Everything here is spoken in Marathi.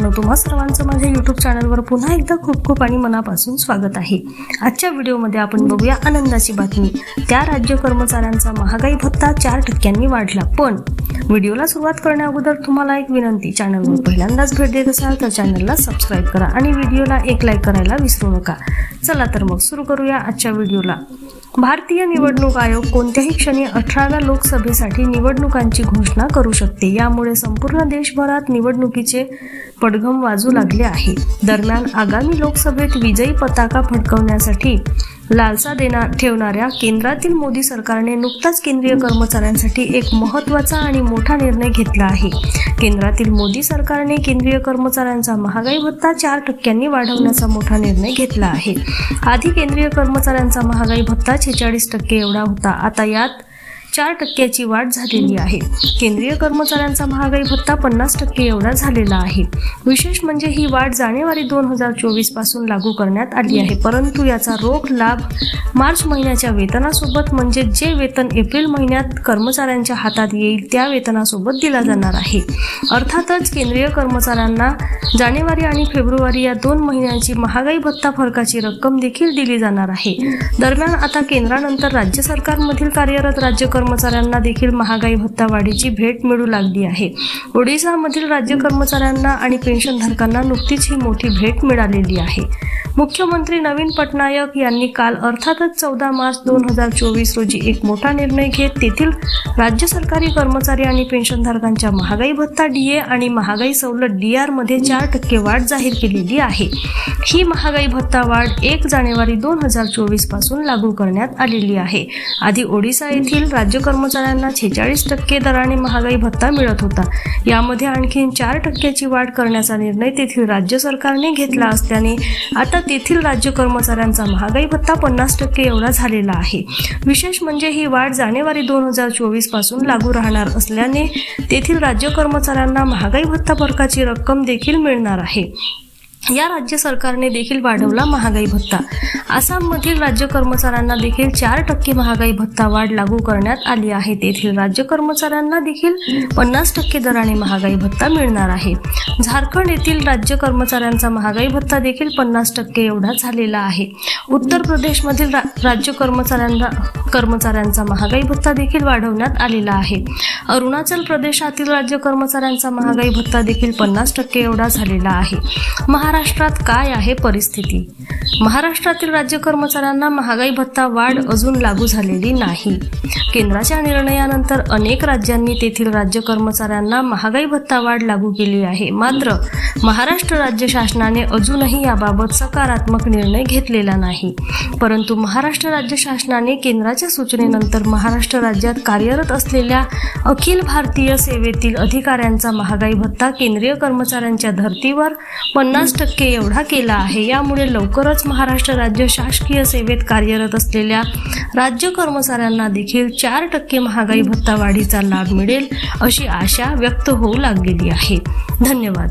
तुम्हा सर्वांचं माझ्या युट्यूब चॅनलवर पुन्हा एकदा खूप खूप आणि मनापासून स्वागत आहे. आजच्या व्हिडिओमध्ये आपण बघूया आनंदाची बातमी. त्या राज्य कर्मचाऱ्यांचा महागाई भत्ता चार टक्क्यांनी वाढला पण व्हिडिओला सुरुवात करण्या अगोदर तुम्हाला एक विनंती. चॅनलवर पहिल्यांदाच भेट देत असाल तर चॅनलला सबस्क्राईब करा आणि व्हिडिओला एक लाईक करायला विसरू नका. चला तर मग सुरू करूया आजच्या व्हिडिओला. भारतीय निवडणूक आयोग कोणत्याही क्षणी अठराव्या लोकसभेसाठी निवडणुकांची घोषणा करू शकते. यामुळे संपूर्ण देशभरात निवडणुकीचे पडघम वाजू लागले आहे. दरम्यान आगामी लोकसभेत विजयी पताका फडकवण्यासाठी लालसा देना ठेवणाऱ्या केंद्रातील मोदी सरकारने नुकताच केंद्रीय कर्मचाऱ्यांसाठी एक महत्त्वाचा आणि मोठा निर्णय घेतला आहे. केंद्रातील मोदी सरकारने केंद्रीय कर्मचाऱ्यांचा महागाई भत्ता चार टक्क्यांनी वाढवण्याचा मोठा निर्णय घेतला आहे. आधी केंद्रीय कर्मचाऱ्यांचा महागाई भत्ता छेचाळीस टक्के एवढा होता. आता यात चार टक्क्याची वाढ झालेली आहे. केंद्रीय कर्मचाऱ्यांचा महागाई भत्ता पन्नास टक्के एवढा झालेला आहे. विशेष म्हणजे ही वाढ जानेवारी दोन हजार चोवीसपासून लागू करण्यात आली आहे. परंतु याचा रोख लाभ मार्च महिन्याच्या वेतनासोबत म्हणजे जे वेतन एप्रिल महिन्यात कर्मचाऱ्यांच्या हातात येईल त्या वेतनासोबत दिला जाणार आहे. अर्थातच केंद्रीय कर्मचाऱ्यांना जानेवारी आणि फेब्रुवारी या दोन महिन्यांची महागाई भत्ता फरकाची रक्कम देखील दिली जाणार आहे. दरम्यान आता केंद्रानंतर राज्य सरकारमधील कार्यरत राज्य कर्मचाऱ्यांना देखील महागाई भत्ता वाढीची भेट मिळू लागली आहे. ओडिसामधील राज्य कर्मचाऱ्यांना आणि पेन्शनधारकांना नुकतीच ही मोठी भेट मिळालेली आहे. मुख्यमंत्री नवीन पटनायक यांनी काल अर्थातच चौदा मार्च दोन हजार चोवीस रोजी एक मोठा निर्णय घेत तेथील राज्य सरकारी कर्मचारी आणि पेन्शनधारकांच्या महागाई भत्ता डीए आणि महागाई सवलत डी मध्ये चार टक्के वाढ जाहीर केलेली आहे. ही महागाई भत्ता वाढ एक जानेवारी दोन हजार चोवीसपासून लागू करण्यात आलेली आहे. आधी ओडिसा येथील राज्य राज्य कर्मचाऱ्यांना छेचाळीस टक्के दराने महागाई भत्ता मिळत होता. यामध्ये आणखीन चार टक्क्याची वाढ करण्याचा निर्णय तेथील राज्य सरकारने घेतला असल्याने आता तेथील राज्य कर्मचाऱ्यांचा महागाई भत्ता पन्नास टक्के एवढा झालेला आहे. विशेष म्हणजे ही वाढ जानेवारी दोन हजार चोवीसपासून लागू राहणार असल्याने तेथील राज्य कर्मचाऱ्यांना महागाई भत्ता फरकाची रक्कम देखील मिळणार आहे. या राज्य सरकारने देखील वाढवला महागाई भत्ता. आसाममधील राज्य कर्मचाऱ्यांना देखील चार टक्के महागाई भत्ता वाढ लागू करण्यात आली आहे. तेथील राज्य कर्मचाऱ्यांना देखील पन्नास टक्के दराने महागाई भत्ता मिळणार आहे. झारखंड येथील राज्य कर्मचाऱ्यांचा महागाई भत्ता देखील पन्नास टक्के एवढा झालेला आहे. उत्तर प्रदेशमधील रा- राज्य कर्मचाऱ्यांना कर्मचाऱ्यांचा महागाई भत्ता देखील वाढवण्यात आलेला आहे. अरुणाचल प्रदेशातील राज्य कर्मचाऱ्यांचा महागाई भत्ता देखील पन्नास टक्के एवढा झालेला आहे. महाराष्ट्रात काय आहे परिस्थिती? महाराष्ट्रातील राज्य कर्मचाऱ्यांना महागाई भत्ता वाढ अजून लागू झालेली नाही. केंद्राच्या निर्णयानंतर अनेक राज्यांनी तेथील राज्य कर्मचाऱ्यांना महागाई भत्ता वाढ लागू केली आहे. मात्र महाराष्ट्र राज्य शासनाने अजूनही याबाबत सकारात्मक निर्णय घेतलेला नाही. परंतु महाराष्ट्र राज्य शासनाने केंद्राच्या सूचनेनंतर महाराष्ट्र राज्यात कार्यरत असलेल्या अखिल भारतीय सेवेतील अधिकाऱ्यांचा महागाई भत्ता केंद्रीय कर्मचाऱ्यांच्या धर्तीवर पन्नास टक्के एवढा केला आहे. यामुळे लवकर लवकरच महाराष्ट्र राज्य शासकीय सेवेत कार्यरत असलेल्या राज्य कर्मचाऱ्यांना देखील चार टक्के महागाई भत्ता वाढीचा लाभ मिळेल अशी आशा व्यक्त होऊ लागलेली आहे. धन्यवाद.